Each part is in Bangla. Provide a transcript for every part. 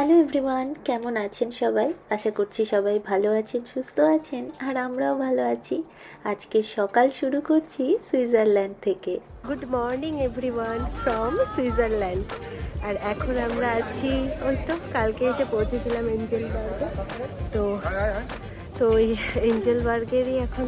হ্যালো এভরিওয়ান কেমন আছেন সবাই? আশা করছি সবাই ভালো আছেন সুস্থ আছেন আর আমরাও ভালো আছি। আজকে সকাল শুরু করছি সুইজারল্যান্ড থেকে। Good morning everyone from Switzerland আর এখন আমরা আছি ওই তো কালকে এসে পৌঁছেছিলাম এঞ্জেলবার্গে তো তো ওই এঞ্জেলবার্গেরই এখন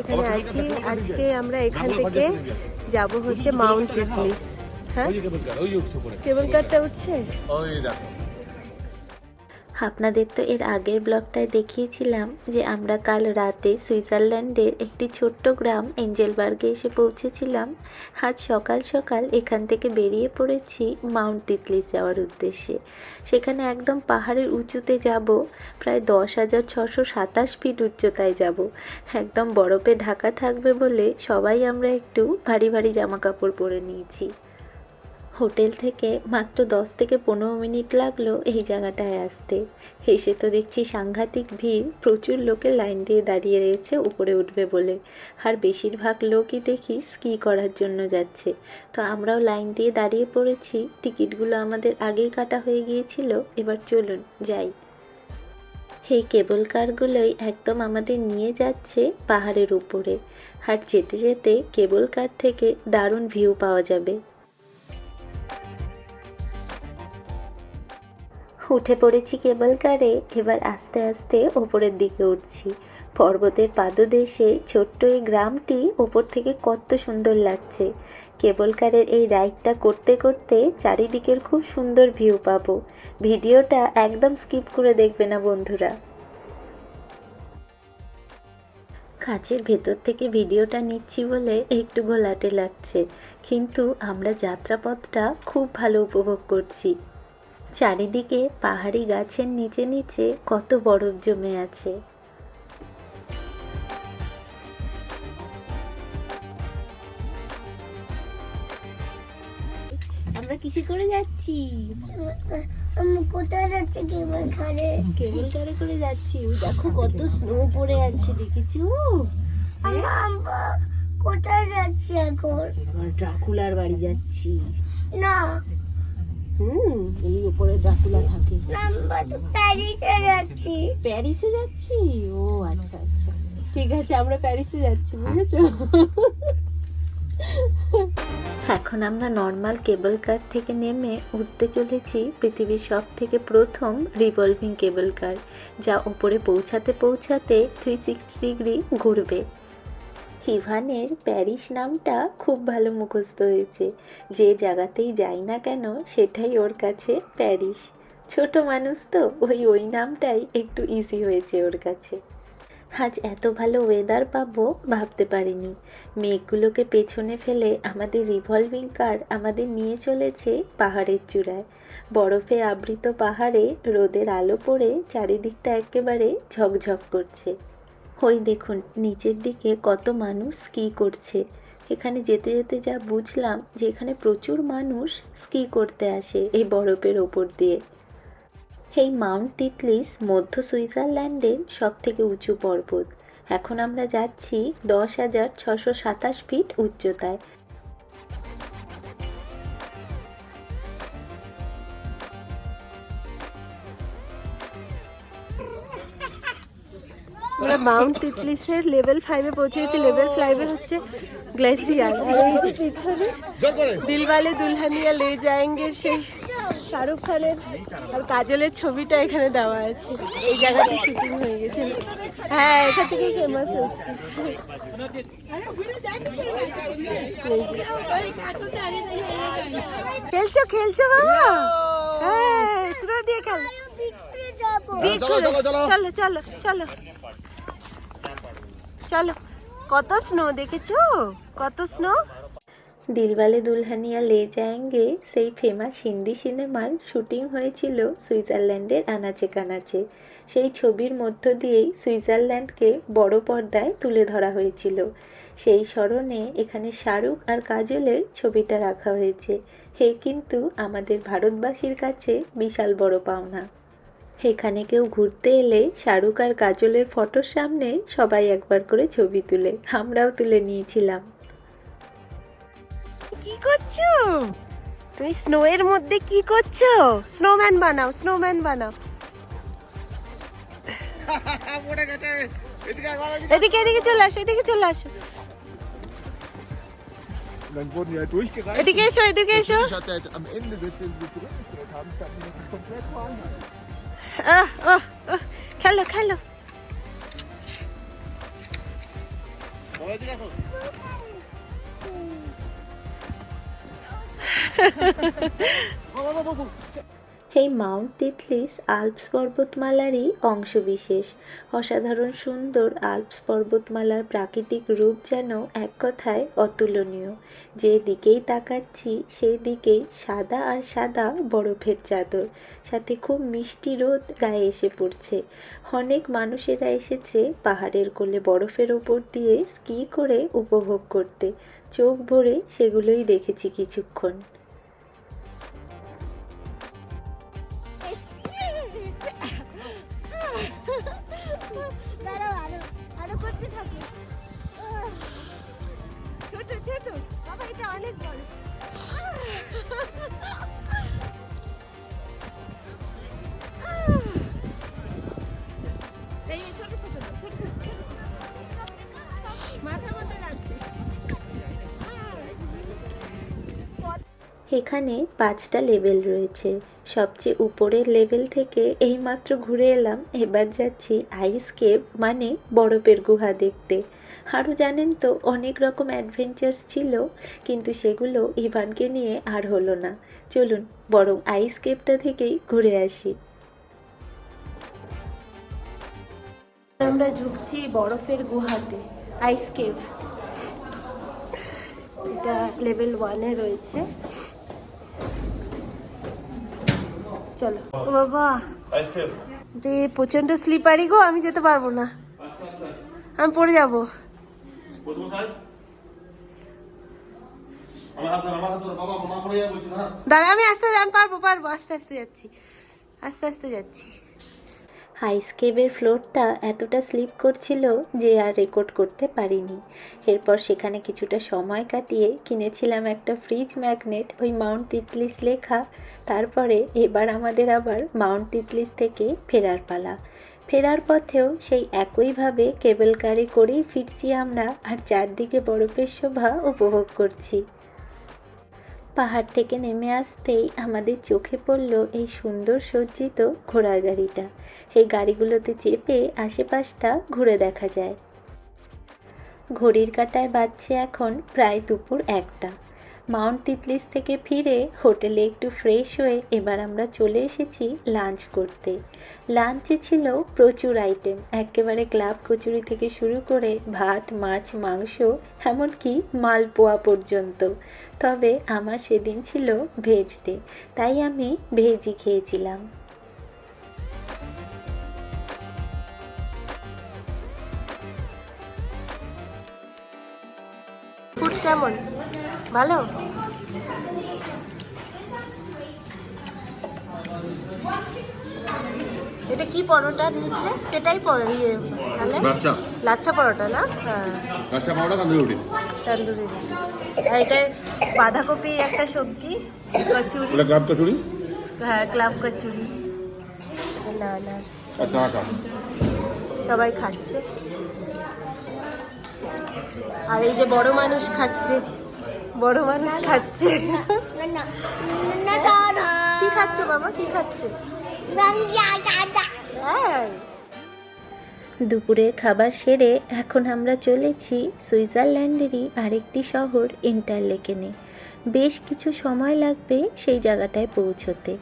এখানে আছি। আজকে আমরা এখান থেকে যাব হচ্ছে মাউন্ট হ্যাঁ? কেবল কারটা উঠছে? ওই দেখো। আপনাদের তো এর আগের ব্লগটায় দেখিয়েছিলাম যে আমরা কাল রাতে সুইজারল্যান্ডের একটি ছোট্ট গ্রাম এঞ্জেলবার্গে এসে পৌঁছেছিলাম। আজ সকাল সকাল এখান থেকে বেরিয়ে পড়েছি মাউন্ট তিতলিস যাওয়ার উদ্দেশ্যে। সেখানে একদম পাহাড়ের উঁচুতে যাব, প্রায় দশ হাজার ছশো সাতাশ ফিট উচ্চতায় যাব। একদম বরফে ঢাকা থাকবে বলে সবাই আমরা একটু ভারী ভারী জামা কাপড় পরে নিয়েছি। হোটেল থেকে মাত্র দশ থেকে পনেরো মিনিট লাগল এই জায়গাটায় আসতে। এসে তো দেখছি সাংঘাতিক ভিড়, প্রচুর লোকে লাইন দিয়ে দাঁড়িয়ে রয়েছে, উপরে উঠবে বলে। আর বেশিরভাগ লোকই দেখি স্কি করার জন্য যাচ্ছে। তো আমরাও লাইন দিয়ে দাঁড়িয়ে পড়েছি, টিকিটগুলো আমাদের আগেই কাটা হয়ে গিয়েছিল, এবার চলুন যাই। সেই কেবল কারগুলোই একদম আমাদের নিয়ে যাচ্ছে পাহাড়ের উপরে। আর যেতে যেতে কেবল কার থেকে দারুণ ভিউ পাওয়া যাবে। উঠে পড়েছি কেবল কারে, এবার আস্তে আস্তে ওপরের দিকে উঠছি। পর্বতের পাদদেশে ছোট্ট এই গ্রামটি ওপর থেকে কত সুন্দর লাগছে। কেবল কারের এই রাইডটা করতে করতে চারিদিকের খুব সুন্দর ভিউ পাবো। ভিডিওটা একদম স্কিপ করে দেখবে না বন্ধুরা। কাছের ভেতর থেকে ভিডিওটা নিচ্ছি বলে একটু ঘোলাটে লাগছে, কিন্তু আমরা যাত্রাপথটা খুব ভালো উপভোগ করছি। চারিদিকে পাহাড়ি গাছের নিচে নিচে কত বরফ জমে আছে। আমরা কিসে করে যাচ্ছি? কোথায় যাচ্ছি কেবল ঘরে কেবল কারে করে যাচ্ছি। দেখো কত স্নো পড়ে আছে দেখেছ? আমরা কোথায় যাচ্ছি এখন? ড্রাকুলার বাড়ি যাচ্ছি। না হুম এই উপরে ড্রাকুলা থাকে। প্যারিসে যাচ্ছি। প্যারিসে যাচ্ছি? ও আচ্ছা আচ্ছা। ঠিক আছে আমরা প্যারিসে যাচ্ছি বুঝেছ? এখন আমরা নর্মাল কেবল কার থেকে নেমে উঠতে চলেছি পৃথিবীর সব থেকে প্রথম রিভলভিং কেবল কার যা ওপরে পৌঁছাতে পৌঁছাতে থ্রি সিক্সটি ডিগ্রি ঘুরবে। ইভানের প্যারিস নামটা খুব ভালো মুখস্থ হয়েছে। যে জায়গাতেই যাই না কেন, সেটাই ওর কাছে প্যারিস। ছোট মানুষ তো, ওই ওই নামটাই একটু ইজি হয়েছে ওর কাছে। আজ এত ভালো ওয়েদার পাবো ভাবতে পারিনি। মেঘগুলোকে পেছনে ফেলে আমাদের রিভলভিং কার আমাদের নিয়ে চলেছে পাহাড়ের চূড়ায়। বরফে আবৃত পাহাড়ে রোদের আলো পড়ে চারিদিকটা একেবারে ঝকঝক করছে। ওই দেখুন, নিচের দিকে কত মানুষ স্কি করছে। এখানে যেতে যেতে যা বুঝলাম যে এখানে প্রচুর মানুষ স্কি করতে আসে এই বরফের ওপর দিয়ে। এই মাউন্ট টিটলিস মধ্য সুইজারল্যান্ডের সব থেকে উঁচু পর্বত। এখন আমরা যাচ্ছি দশ হাজার ছশো সাতাশ ফিট উচ্চতায়। আমরা মাউন্ট টিটলিসের লেভেল ফাইভে পৌঁছে গেছি লেভেল ফাইভে হচ্ছে গ্লেসিয়ার আর এই যে পিছনে দিলওয়ালে দুলহানিয়া লে যায়েঙ্গে সেই শাহরুখ খানের আর কাজলের ছবিটা এখানে দেওয়া আছে। এই জায়গাতে শুটিং হয়ে গেছে। হ্যাঁ এখান থেকে ফেমাস হচ্ছে। খেলছো খেলছো বাবা? হ্যাঁ দিয়ে খেল। চলো চলো চলো চলো। চলো, কত স্নো দেখেছ? কত স্নো দিলওয়ালে দুলহানিয়া লে যায়েঙ্গে সেই ফেমাস হিন্দি সিনেমার শুটিং হয়েছিল সুইজারল্যান্ডের আনাচে কানাচে। সেই ছবির মধ্য দিয়েই সুইজারল্যান্ডকে বড় পর্দায় তুলে ধরা হয়েছিল। সেই স্মরণে এখানে শাহরুখ আর কাজলের ছবিটা রাখা হয়েছে। হে কিন্তু আমাদের ভারতবাসীর কাছে বিশাল বড় পাওনা। এখানে কেউ ঘুরতে এলে শাহরুখ আর কাজলের ফটোর সামনে সবাই একবার করে ছবি তুলে আমরাও তুলে নিয়েছিলাম কি করছ তুমি স্নো এর মধ্যে কি করছ স্নোম্যান বানাও স্নোম্যান বানাও এদিকে এদিকে চলে আসো এদিকে চলে আসো dann wurden die halt durchgereicht. এদিকে এসো Ich hatte halt am Ende, selbst wenn sie zurückgestellt haben, standen noch komplett woanders. আহ, আহ, আহ, খেলো খেলো এই মাউন্ট তিতলিস আল্পস পর্বতমালারই অংশবিশেষ। অসাধারণ সুন্দর আল্পস পর্বতমালার প্রাকৃতিক রূপ যেন এক কথায় অতুলনীয়। যে দিকেই তাকাচ্ছি, সেই দিকেই সাদা আর সাদা বরফের চাদর। সাথে খুব মিষ্টি রোদ গায়ে এসে পড়ছে। অনেক মানুষেরা এসেছে পাহাড়ের কোলে বরফের ওপর দিয়ে স্কি করে উপভোগ করতে। চোখ ভরে সেগুলোই দেখেছি কিছুক্ষণ। অনেক বড়। এখানে পাঁচটা লেভেল রয়েছে। সবচেয়ে উপরের লেভেল থেকে এইমাত্র ঘুরে এলাম। এবার যাচ্ছি আইস কেভ মানে বরফের গুহা দেখতে। আরও জানেন তো অনেক রকম অ্যাডভেঞ্চার্স ছিল কিন্তু সেগুলো ইভানকে নিয়ে আর হলো না। চলুন বরং আইস কেভটা থেকেই ঘুরে আসি। আমরা ঢুকছি বরফের গুহাতে আইস কেভ এটা লেভেল ওয়ানে রয়েছে। চলো। ও বাবা। যে প্রচণ্ড স্লিপারি গো আমি যেতে পারব না। আমি পড়ে যাব। আমার হাত আমার হাত বাবা মা পড়ে যাবে বলছি না দাঁড়া আমি আস্তে আমি পারব পারব আস্তে আস্তে যাচ্ছি। আস্তে আস্তে যাচ্ছি। আইস ফ্লোরটা এতটা স্লিপ করছিল যে আর রেকর্ড করতে পারিনি। এরপর সেখানে কিছুটা সময় কাটিয়ে কিনেছিলাম একটা ফ্রিজ ম্যাগনেট ওই মাউন্ট তিতলিস লেখা। তারপরে এবার আমাদের আবার মাউন্ট তিতলিস থেকে ফেরার পালা। ফেরার পথেও সেই একইভাবে কেবল কারে করেই ফিরছি আমরা আর চারদিকে বরফের শোভা উপভোগ করছি। পাহাড় থেকে নেমে আসতেই আমাদের চোখে পড়ল এই সুন্দর সজ্জিত ঘোড়ার গাড়িটা। এই গাড়িগুলোতে চেপে আশেপাশটা ঘুরে দেখা যায়। ঘড়ির কাঁটায় বাজছে এখন প্রায় দুপুর একটা। মাউন্ট তিতলিস থেকে ফিরে হোটেলে একটু ফ্রেশ হয়ে এবার আমরা চলে এসেছি লাঞ্চ করতে। লাঞ্চে ছিল প্রচুর আইটেম। একেবারে ক্লাব কচুরি থেকে শুরু করে ভাত, মাছ, মাংস, এমনকি মালপোয়া পর্যন্ত। তবে আমার সেদিন ছিল ভেজ ডে, তাই আমি ভেজই খেয়েছিলাম। কেমন? ভালো? এটা কি পরোটা দিয়েছে? এটাই পরো ইয়ে তাহলে লাচ্ছা। পরোটা না? হ্যাঁ। বাচ্চা পাউডার তান্দুরি তন্দুরি আর এটা বাঁধাকপির একটা সবজি কচুরি। ওটা ক্লাব কচুরি? হ্যাঁ ক্লাব কচুরি। না না। আচ্ছা আচ্ছা। সবাই খাচ্ছে। আর এই যে বড় মানুষ খাচ্ছে। বড় মানুষ খাচ্ছে। কি খাচ্ছো বাবা? কি খাচ্ছে? হ্যাঁ। দুপুরের খাবার সেরে এখন আমরা চলেছি সুইজারল্যান্ডেরই আরেকটি শহর ইন্টারলেকেনে। বেশ কিছু সময় লাগবে সেই জায়গাটায় পৌঁছতে।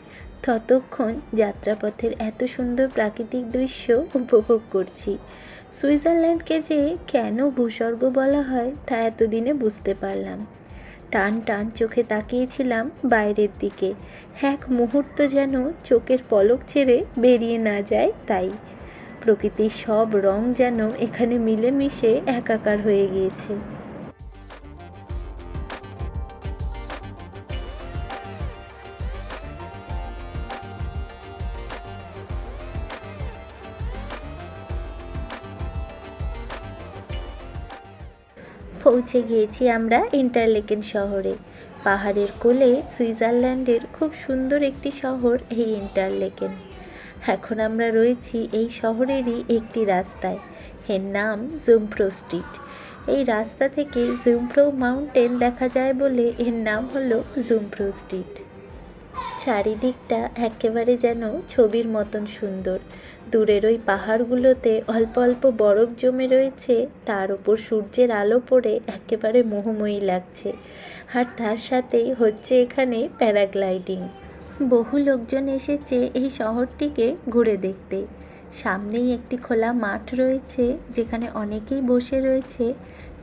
ততক্ষণ যাত্রাপথের এত সুন্দর প্রাকৃতিক দৃশ্য উপভোগ করছি। সুইজারল্যান্ডকে যে কেন ভূস্বর্গ বলা হয় তা এতদিনে বুঝতে পারলাম। টান টান চোখে তাকিয়েছিলাম বাইরের দিকে। এক মুহূর্ত যেন চোখের পলক ছেড়ে বেরিয়ে না যায় তাই। প্রকৃতির সব রং যেন এখানে মিলেমিশে একাকার হয়ে গিয়েছে। পৌঁছে গিয়েছি আমরা ইন্টারলেকেন শহরে। পাহাড়ের কোলে সুইজারল্যান্ডের খুব সুন্দর একটি শহর, এই ইন্টারলেকেন। এখন আমরা রয়েছি এই শহরেরই একটি রাস্তায়, এর নাম জুমপ্রো স্ট্রিট। এই রাস্তা থেকে জুমপ্রো মাউন্টেন দেখা যায় বলে এর নাম হলো জুমপ্রো স্ট্রিট। চারিদিকটা একেবারে যেন ছবির মতন সুন্দর। দূরের ওই পাহাড়গুলোতে অল্প অল্প বরফ জমে রয়েছে, তার ওপর সূর্যের আলো পড়ে একেবারে মোহময়ী লাগছে। আর তার সাথেই হচ্ছে এখানে প্যারাগ্লাইডিং। বহু লোকজন এসেছে এই শহরটিকে ঘুরে দেখতে। সামনেই একটি খোলা মাঠ রয়েছে, যেখানে অনেকেই বসে রয়েছে।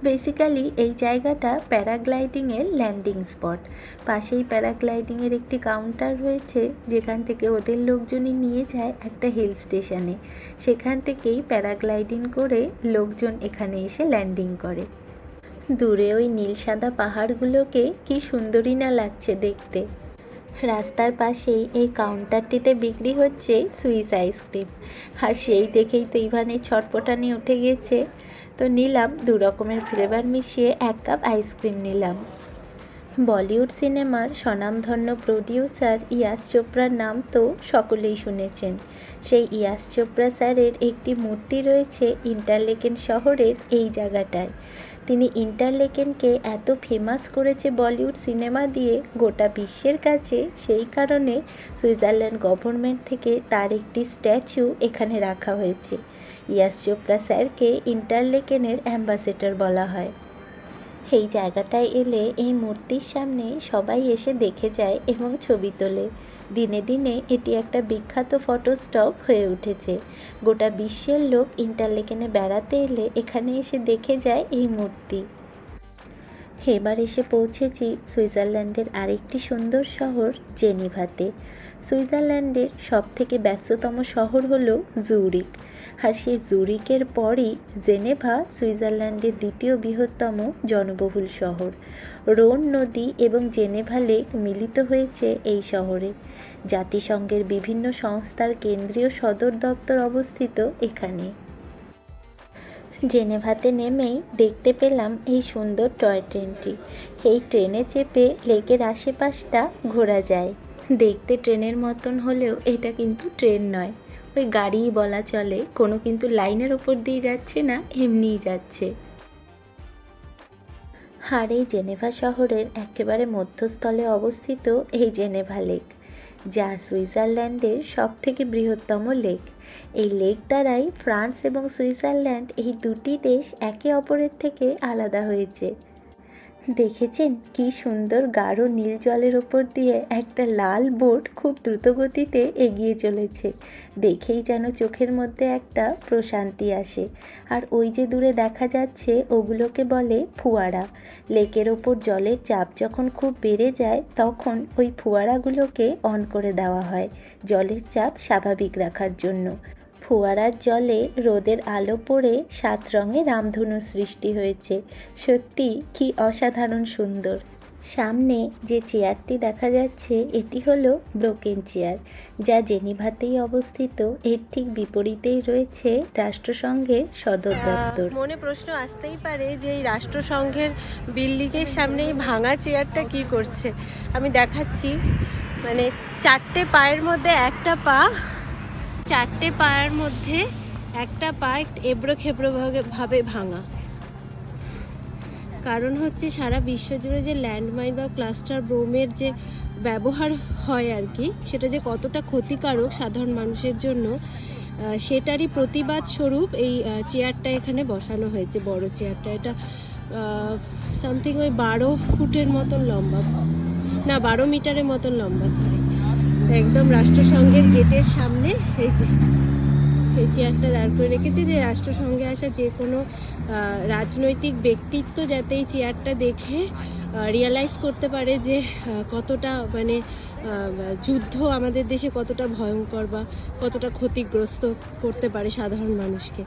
বেসিক্যালি এই জায়গাটা প্যারাগ্লাইডিংয়ের ল্যান্ডিং স্পট। পাশেই প্যারাগ্লাইডিংয়ের একটি কাউন্টার রয়েছে, যেখান থেকে ওদের লোকজনই নিয়ে যায় একটা হিল স্টেশনে। সেখান থেকেই প্যারাগ্লাইডিং করে লোকজন এখানে এসে ল্যান্ডিং করে। দূরে ওই নীল সাদা পাহাড়গুলোকে কি সুন্দরই না লাগছে দেখতে। রাস্তার পাশেই এই কাউন্টারটিতে বিক্রি হচ্ছে সুইস আইসক্রিম। আর সেই দেখেই তো ইভানের ছটপটানি উঠে গেছে। তো নিলাম দু রকমের ফ্লেভার মিশিয়ে এক কাপ আইসক্রিম নিলাম। বলিউড সিনেমার স্বনামধন্য প্রডিউসার ইয়াস চোপড়ার নাম তো সকলেই শুনেছেন। সেই ইয়াস চোপড়া স্যারের একটি মূর্তি রয়েছে ইন্টারলেকেন শহরের এই জায়গাটায়। তিনি ইন্টারলেকেনকে এত ফেমাস করেছে বলিউড সিনেমা দিয়ে গোটা বিশ্বের কাছে, সেই কারণে সুইজারল্যান্ড গভর্নমেন্ট থেকে তার একটি স্ট্যাচু এখানে রাখা হয়েছে। ইয়াস চোপড়া স্যারকে ইন্টারলেকেনের অ্যাম্বাসেডর বলা হয়। এই জায়গাটায় এলে এই মূর্তির সামনে সবাই এসে দেখে যায় এবং ছবি তোলে। দিনে দিনে এটি একটা বিখ্যাত ফটো স্টপ হয়ে উঠেছে। গোটা বিশ্বের লোক ইন্টারলেকেনে বেড়াতে এলে এখানে এসে দেখে যায় এই মূর্তি। এবার এসে পৌঁছেছি সুইজারল্যান্ডের আরেকটি সুন্দর শহর, জেনিভাতে। সুইজারল্যান্ডের সবথেকে ব্যস্ততম শহর হলো জুরিক আর সেই জুরিকের পরই জেনেভা, সুইজারল্যান্ডের দ্বিতীয় বৃহত্তম জনবহুল শহর। রোন নদী এবং জেনেভা লেক মিলিত হয়েছে এই শহরে। জাতিসংঘের বিভিন্ন সংস্থার কেন্দ্রীয় সদর দপ্তর অবস্থিত এখানে। জেনেভাতে নেমেই দেখতে পেলাম এই সুন্দর টয় ট্রেনটি। এই ট্রেনে চেপে লেকের আশেপাশটা ঘোরা যায়। দেখতে ট্রেনের মতন হলেও এটা কিন্তু ট্রেন নয়। ওই গাড়িই বলা চলে, কোনো কিন্তু লাইনের ওপর দিয়ে যাচ্ছে না, এমনিই যাচ্ছে। আর এই জেনেভা শহরের একেবারে মধ্যস্থলে অবস্থিত এই জেনেভা লেক, যা সুইজারল্যান্ডের সবথেকে বৃহত্তম লেক। এই লেক দ্বারাই ফ্রান্স এবং সুইজারল্যান্ড এই দুটি দেশ একে অপরের থেকে আলাদা হয়েছে। দেখেছেন কি সুন্দর গাঢ় নীল জলের ওপর দিয়ে একটা লাল বোট খুব দ্রুত গতিতে এগিয়ে চলেছে। দেখেই যেন চোখের মধ্যে একটা প্রশান্তি আসে। আর ওই যে দূরে দেখা যাচ্ছে, ওগুলোকে বলে ফুয়ারা। লেকের ওপর জলের চাপ যখন খুব বেড়ে যায়, তখন ওই ফোয়ারাগুলোকে অন করে দেওয়া হয়। জলের চাপ স্বাভাবিক রাখার জন্য। ফোয়ারার জলে রোদের আলো পড়ে সাত রঙে রামধনু সৃষ্টি হয়েছে। সত্যি কি অসাধারণ সুন্দর। সামনে যে চেয়ারটি দেখা যাচ্ছে এটি হলো ব্রোকেন চেয়ার যা জেনিভাতেই অবস্থিত। এর ঠিক বিপরীতেই রয়েছে রাষ্ট্রসংঘের সদর দপ্তর। মনে প্রশ্ন আসতেই পারে যে এই রাষ্ট্রসংঘের বিল্ডিংয়ের সামনে এই ভাঙা চেয়ারটা কি করছে। আমি দেখাচ্ছি মানে চারটে পায়ের মধ্যে একটা পা চারটে পায়ের মধ্যে একটা পা এবড়ো খেবড়ো ভাবে- ভাঙা। কারণ হচ্ছে সারা বিশ্ব জুড়ে যে ল্যান্ডমাইন বা ক্লাস্টার ব্রোমের যে ব্যবহার হয় আর কি, সেটা যে কতটা ক্ষতিকারক সাধারণ মানুষের জন্য সেটারই প্রতিবাদ স্বরূপ এই চেয়ারটা এখানে বসানো হয়েছে, বড় চেয়ারটা। এটা সামথিং ওই বারো ফুটের মতন লম্বা। না, বারো মিটারের মতন লম্বা সরি একদম রাষ্ট্রসংঘের গেটের সামনে, এই যে, এই চেয়ারটা দাঁড় করে রেখেছে যে রাষ্ট্রসংঘে আসা যে কোনো রাজনৈতিক ব্যক্তিত্ব যাতে এই চেয়ারটা দেখে রিয়ালাইজ করতে পারে যে কতটা মানে যুদ্ধ আমাদের দেশে কতটা ভয়ঙ্কর বা কতটা ক্ষতিগ্রস্ত করতে পারে সাধারণ মানুষকে।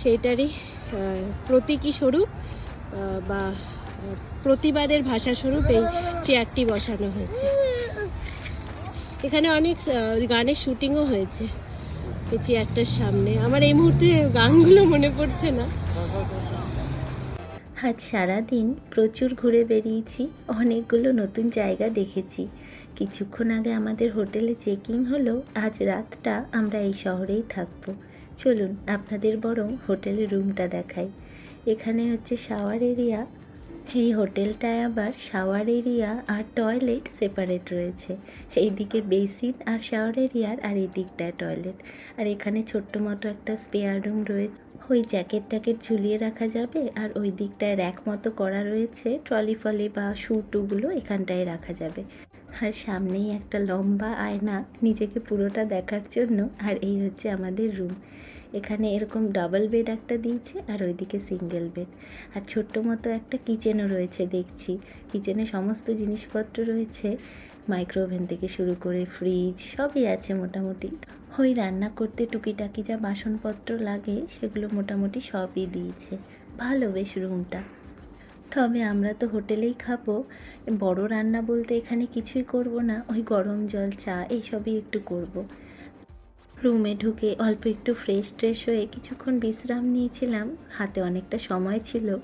সেইটারই প্রতীকী স্বরূপ বা প্রতিবাদের ভাষা স্বরূপ এই চেয়ারটি বসানো হয়েছে। এখানে অনেক গানের শুটিংও হয়েছে। এই চেয়ারটার সামনে। আমার এই মুহূর্তে গানগুলো মনে পড়ছে না। আজ সারাদিন প্রচুর ঘুরে বেরিয়েছি, অনেকগুলো নতুন জায়গা দেখেছি। কিছুক্ষণ আগে আমাদের হোটেলে চেকিং হলো, আজ রাতটা আমরা এই শহরেই থাকব। চলুন, আপনাদের বরং হোটেলের রুমটা দেখাই। এখানে হচ্ছে শাওয়ার এরিয়া এই হোটেলটায় আবার শাওয়ার এরিয়া আর টয়লেট সেপারেট রয়েছে। এইদিকে বেসিন আর শাওয়ার এরিয়ার আর এই দিকটায় টয়লেট আর এখানে ছোট্ট মতো একটা স্পেয়ার রুম রয়েছে। ওই জ্যাকেট ট্যাকেট ঝুলিয়ে রাখা যাবে আর ওই দিকটায় র্যাক মতো করা রয়েছে। ট্রলি ফলি বা শু টুগুলো এখানটায় রাখা যাবে। আর সামনেই একটা লম্বা আয়না নিজেকে পুরোটা দেখার জন্য। আর এই হচ্ছে আমাদের রুম এখানে এরকম ডাবল বেড একটা দিয়েছে আর ওইদিকে সিঙ্গেল বেড আর ছোট্ট মতো একটা কিচেনও রয়েছে, দেখছি। কিচেনে সমস্ত জিনিসপত্র রয়েছে। মাইক্রোওভেন থেকে শুরু করে ফ্রিজ সবই আছে মোটামুটি। ওই রান্না করতে টুকিটাকি যা বাসনপত্র লাগে, সেগুলো মোটামুটি সবই দিয়েছে। ভালো বেশ রুমটা তবে আমরা তো হোটেলেই খাব। বড় রান্না বলতে এখানে কিছুই করব না। ওই গরম জল, চা, এইসবই একটু করব। রুমে ঢুকে অল্প একটু ফ্রেশ ট্রেশ হয়ে কিছুক্ষণ বিশ্রাম নিয়েছিলাম। হাতে অনেকটা সময় ছিল।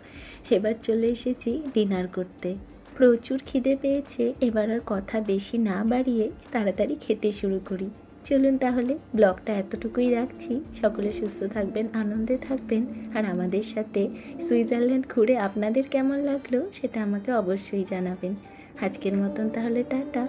এবার চলে এসেছি ডিনার করতে। প্রচুর খিদে পেয়েছে। এবার আর কথা বেশি না বাড়িয়ে তাড়াতাড়ি খেতে শুরু করি। চলুন তাহলে ব্লগটা এতটুকুই রাখছি। সকলে সুস্থ থাকবেন, আনন্দে থাকবেন। আর আমাদের সাথে সুইজারল্যান্ড ঘুরে আপনাদের কেমন লাগল সেটা আমাকে অবশ্যই জানাবেন। আজকের মতন তাহলে টাটা।